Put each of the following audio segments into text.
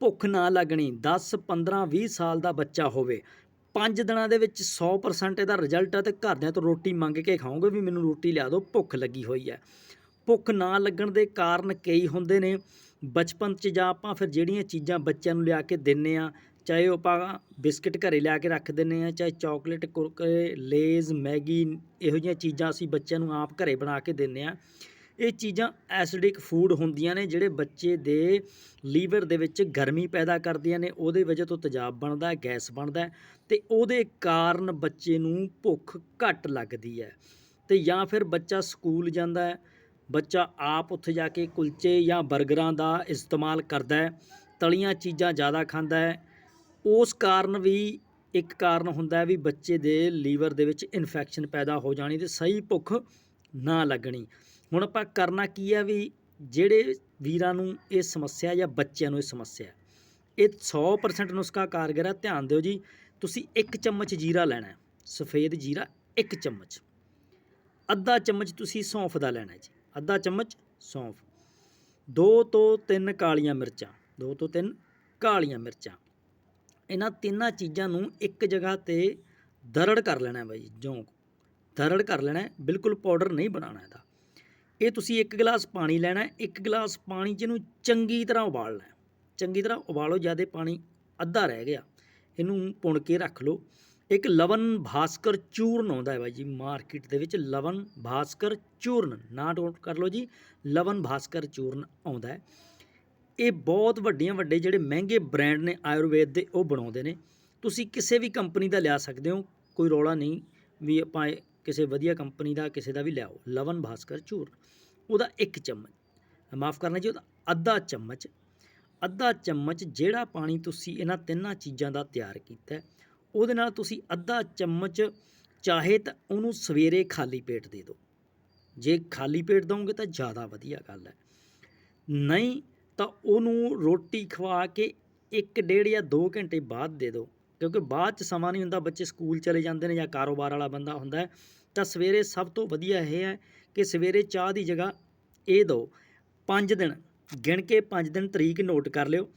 ਭੁੱਖ ਨਾ ਲੱਗਣੀ 10 15 20 ਸਾਲ ਦਾ ਬੱਚਾ ਹੋਵੇ 5 ਦਿਨਾਂ ਦੇ ਵਿੱਚ 100% ਇਹਦਾ ਰਿਜ਼ਲਟ ਹੈ ਤੇ ਘਰਦਿਆਂ ਤੋਂ ਰੋਟੀ ਮੰਗ ਕੇ ਖਾਓਗੇ ਵੀ ਮੈਨੂੰ ਰੋਟੀ ਲਿਆ ਦਿਓ, ਭੁੱਖ ਲੱਗੀ ਹੋਈ ਹੈ। ਭੁੱਖ ਨਾ ਲੱਗਣ ਦੇ ਕਾਰਨ ਕਈ ਹੁੰਦੇ ਨੇ, ਬਚਪਨ 'ਚ ਜਾਂ ਆਪਾਂ ਫਿਰ ਜਿਹੜੀਆਂ ਚੀਜ਼ਾਂ ਬੱਚਿਆਂ ਨੂੰ ਲਿਆ ਕੇ ਦਿੰਨੇ ਆ, ਚਾਹੇ ਉਹ ਆਪਾਂ ਬਿਸਕਟ ਘਰੇ ਲਿਆ ਕੇ ਰੱਖ ਦਿੰਨੇ ਆ, ਚਾਹੇ ਚਾਕਲੇਟ ਕੁਰਕਰੇ, ਲੇਜ਼, ਮੈਗੀ, ਇਹੋ ਜਿਹੀਆਂ ਚੀਜ਼ਾਂ ਅਸੀਂ ਬੱਚਿਆਂ ਨੂੰ ਆਪ ਘਰੇ ਬਣਾ ਕੇ ਦਿੰਨੇ ਆ ਇਹ ਚੀਜ਼ਾਂ ਐਸਿਡਿਕ ਫੂਡ ਹੁੰਦੀਆਂ ਨੇ ਜਿਹੜੇ ਬੱਚੇ ਦੇ ਲੀਵਰ ਦੇ ਵਿੱਚ ਗਰਮੀ ਪੈਦਾ ਕਰਦੀਆਂ ਨੇ, ਉਹਦੇ ਵਜ੍ਹਾ ਤੋਂ ਤੇਜ਼ਾਬ ਬਣਦਾ ਗੈਸ ਬਣਦਾ ਹੈ ਤੇ ਉਹਦੇ ਕਾਰਨ ਬੱਚੇ ਨੂੰ ਭੁੱਖ ਘੱਟ ਲੱਗਦੀ ਹੈ ਤੇ ਜਾਂ ਫਿਰ ਬੱਚਾ ਸਕੂਲ ਜਾਂਦਾ ਹੈ, ਬੱਚਾ ਆਪ ਉੱਥੇ ਜਾ ਕੇ ਕੁਲਚੇ ਜਾਂ 버ਗਰਾਂ ਦਾ ਇਸਤੇਮਾਲ ਕਰਦਾ ਹੈ, ਤਲੀਆਂ ਚੀਜ਼ਾਂ ਜ਼ਿਆਦਾ ਖਾਂਦਾ ਹੈ, ਉਸ ਕਾਰਨ ਵੀ ਇੱਕ ਕਾਰਨ ਹੁੰਦਾ ਵੀ ਬੱਚੇ ਦੇ ਲੀਵਰ ਦੇ ਵਿੱਚ ਇਨਫੈਕਸ਼ਨ ਪੈਦਾ ਹੋ ਜਾਣੀ ਤੇ ਸਹੀ ਭੁੱਖ ਨਾ ਲੱਗਣੀ। ਹੁਣ ਆਪਾਂ ਕਰਨਾ ਕੀ ਹੈ ਵੀ ਜਿਹੜੇ ਵੀਰਾਂ ਨੂੰ ਇਹ ਸਮੱਸਿਆ ਜਾਂ ਬੱਚਿਆਂ ਨੂੰ ਇਹ ਸਮੱਸਿਆ ਇਹ 100% ਨੁਸਖਾ ਕਾਰਗਰ ਹੈ ਧਿਆਨ ਦਿਓ ਜੀ, ਤੁਸੀਂ ਇੱਕ ਚਮਚ ਜੀਰਾ ਲੈਣਾ ਹੈ, ਸਫੇਦ ਜੀਰਾ ਇੱਕ ਚਮਚ। ਅੱਧਾ ਚਮਚ ਤੁਸੀਂ ਸੌਂਫ ਦਾ ਲੈਣਾ ਜੀ, ਅੱਧਾ ਚਮਚ ਸੌਂਫ। ਦੋ ਤੋਂ ਤਿੰਨ ਕਾਲੀਆਂ ਮਿਰਚਾਂ, ਦੋ ਤੋਂ ਤਿੰਨ ਕਾਲੀਆਂ ਮਿਰਚਾਂ। ਇਹਨਾਂ ਤਿੰਨਾਂ ਚੀਜ਼ਾਂ ਨੂੰ ਇੱਕ ਜਗ੍ਹਾ ਤੇ ਦਰੜ ਕਰ ਲੈਣਾ ਹੈ ਬਾਈ ਜੌਂ ਦਰੜ ਕਰ ਲੈਣਾ ਬਿਲਕੁਲ ਪਾਊਡਰ ਨਹੀਂ ਬਣਾਉਣਾ ਇਹਦਾ। ਇਹ ਤੁਸੀਂ ਇੱਕ ਗਲਾਸ ਪਾਣੀ ਲੈਣਾ ਹੈ, ਇੱਕ ਗਲਾਸ ਪਾਣੀ ਜਿਹਨੂੰ ਚੰਗੀ ਤਰ੍ਹਾਂ ਉਬਾਲਣਾ ਹੈ। ਚੰਗੀ ਤਰ੍ਹਾਂ ਉਬਾਲੋ, ਜਿਆਦੇ ਪਾਣੀ ਅੱਧਾ ਰਹਿ ਗਿਆ। ਇਹਨੂੰ ਪੁਣ ਕੇ ਰੱਖ ਲਓ। ਇੱਕ ਲਵਨ ਭਾਸਕਰ ਚੂਰਨ ਆਉਂਦਾ ਹੈ ਬਾਈ ਜੀ, ਮਾਰਕੀਟ ਦੇ ਵਿੱਚ ਲਵਨ ਭਾਸਕਰ ਚੂਰਨ। ਨਾ ਨੋਟ ਕਰ ਲਓ ਜੀ ਲਵਨ ਭਾਸਕਰ ਚੂਰਨ ਆਉਂਦਾ ਹੈ। ਇਹ ਬਹੁਤ ਵੱਡੀਆਂ, ਵੱਡੇ ਜਿਹੜੇ ਮਹਿੰਗੇ ਬ੍ਰਾਂਡ ਨੇ ਆਯੁਰਵੇਦ ਦੇ, ਉਹ ਬਣਾਉਂਦੇ ਨੇ। ਤੁਸੀਂ ਕਿਸੇ ਵੀ ਕੰਪਨੀ ਦਾ ਲਿਆ ਸਕਦੇ ਹੋ, ਕੋਈ ਰੌਲਾ ਨਹੀਂ ਵੀ ਆਪਾਂ ਇਹ ਕਿਸੇ ਵਧੀਆ ਕੰਪਨੀ ਦਾ, ਕਿਸੇ ਦਾ ਵੀ ਲਿਆਓ ਲਵਨ ਭਾਸਕਰ ਚੂਰ। ਉਹਦਾ ਇੱਕ ਚਮਚ। ਮਾਫ ਕਰਨਾ ਜੀ, ਉਹਦਾ ਅੱਧਾ ਚਮਚ। ਅੱਧਾ ਚਮਚ ਜਿਹੜਾ ਪਾਣੀ ਤੁਸੀਂ ਇਹਨਾਂ ਤਿੰਨਾਂ ਚੀਜ਼ਾਂ ਦਾ ਤਿਆਰ ਕੀਤਾ ਉਹਦੇ ਨਾਲ ਤੁਸੀਂ ਅੱਧਾ ਚਮਚ ਚਾਹੇ ਤਾਂ ਉਹਨੂੰ ਸਵੇਰੇ ਖਾਲੀ ਪੇਟ ਦੇ ਦਿਓ। ਜੇ ਖਾਲੀ ਪੇਟ ਦੋਗੇ ਤਾਂ ਜ਼ਿਆਦਾ ਵਧੀਆ ਗੱਲ ਹੈ। ਨਹੀਂ ਤਾਂ ਉਹਨੂੰ ਰੋਟੀ ਖਵਾ ਕੇ 1 ਡੇਢ ਜਾਂ 2 ਘੰਟੇ ਬਾਅਦ ਦੇ ਦਿਓ। ਕਿਉਂਕਿ ਬਾਅਦ ਚ ਸਮਾਂ ਨਹੀਂ ਹੁੰਦਾ, ਬੱਚੇ ਸਕੂਲ ਚਲੇ ਜਾਂਦੇ ਨੇ ਜਾਂ ਕਾਰੋਬਾਰ ਵਾਲਾ ਬੰਦਾ ਹੁੰਦਾ ਤਾਂ ਸਵੇਰੇ ਸਭ ਤੋਂ ਵਧੀਆ ਇਹ ਹੈ ਕਿ ਸਵੇਰੇ ਚਾਹ ਦੀ ਜਗ੍ਹਾ ਇਹ ਦਿਓ। 5 ਦਿਨ, ਗਿਣ ਕੇ 5 ਦਿਨ ਤਰੀਕ ਨੋਟ ਕਰ ਲਿਓ।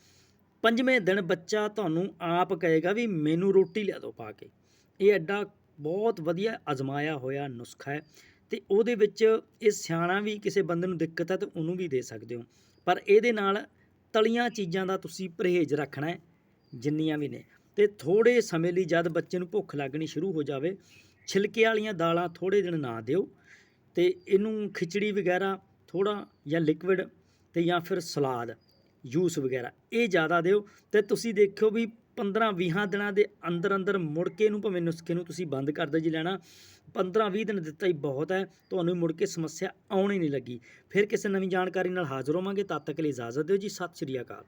ਪੰਜਵੇਂ ਦਿਨ ਬੱਚਾ ਤੁਹਾਨੂੰ ਆਪ ਕਹੇਗਾ ਵੀ ਮੈਨੂੰ ਰੋਟੀ ਲਿਆ ਦਿਓ ਪਾ ਕੇ। ਇਹ ਐਡਾ ਬਹੁਤ ਵਧੀਆ ਅਜ਼ਮਾਇਆ ਹੋਇਆ ਨੁਸਖਾ ਹੈ ਤੇ ਉਹਦੇ ਵਿੱਚ ਇਹ ਸਿਆਣਾ ਵੀ ਕਿਸੇ ਬੰਦੇ ਨੂੰ ਦਿੱਕਤ ਹੈ ਤੇ ਉਹਨੂੰ ਵੀ ਦੇ ਸਕਦੇ ਹੋ। ਪਰ ਇਹਦੇ ਨਾਲ ਤਲੀਆਂ ਚੀਜ਼ਾਂ ਦਾ ਤੁਸੀਂ ਪਰਹੇਜ਼ ਰੱਖਣਾ ਹੈ, ਜਿੰਨੀਆਂ ਵੀ ਨੇ। ਤੇ ਥੋੜੇ ਸਮੇਂ ਲਈ ਜਦ ਬੱਚੇ ਨੂੰ ਭੁੱਖ ਲੱਗਣੀ ਸ਼ੁਰੂ ਹੋ ਜਾਵੇ ਛਿਲਕੇ ਵਾਲੀਆਂ ਦਾਲਾਂ ਥੋੜੇ ਦਿਨ ਨਾ ਦਿਓ ਤੇ ਇਹਨੂੰ ਖਿਚੜੀ ਵਗੈਰਾ ਥੋੜਾ ਜਾਂ ਲਿਕਵਿਡ ਤੇ ਜਾਂ ਫਿਰ ਸਲਾਦ ਜੂਸ ਵਗੈਰਾ ਇਹ ਜ਼ਿਆਦਾ ਦਿਓ ਤੇ ਤੁਸੀਂ ਦੇਖਿਓ ਵੀ 15 20 ਦਿਨਾਂ ਦੇ ਅੰਦਰ ਅੰਦਰ ਮੁੜ ਕੇ ਨੂੰ ਭਾਵੇਂ ਨੁਸਖੇ ਨੂੰ ਤੁਸੀਂ ਬੰਦ ਕਰ ਦਿਓ ਜੀ ਲੈਣਾ 15 20 ਦਿਨ ਦਿੱਤਾ ਹੀ ਬਹੁਤ ਹੈ, ਤੁਹਾਨੂੰ ਮੁੜ ਕੇ ਸਮੱਸਿਆ ਆਉਣੀ ਨਹੀਂ ਲੱਗੀ। ਫਿਰ ਕਿਸੇ ਨਵੀਂ ਜਾਣਕਾਰੀ ਨਾਲ ਹਾਜ਼ਰ ਹੋਵਾਂਗੇ, ਤਦ ਤੱਕ ਲਈ ਇਜਾਜ਼ਤ ਦਿਓ ਜੀ, ਸਤਿ ਸ਼੍ਰੀ ਅਕਾਲ।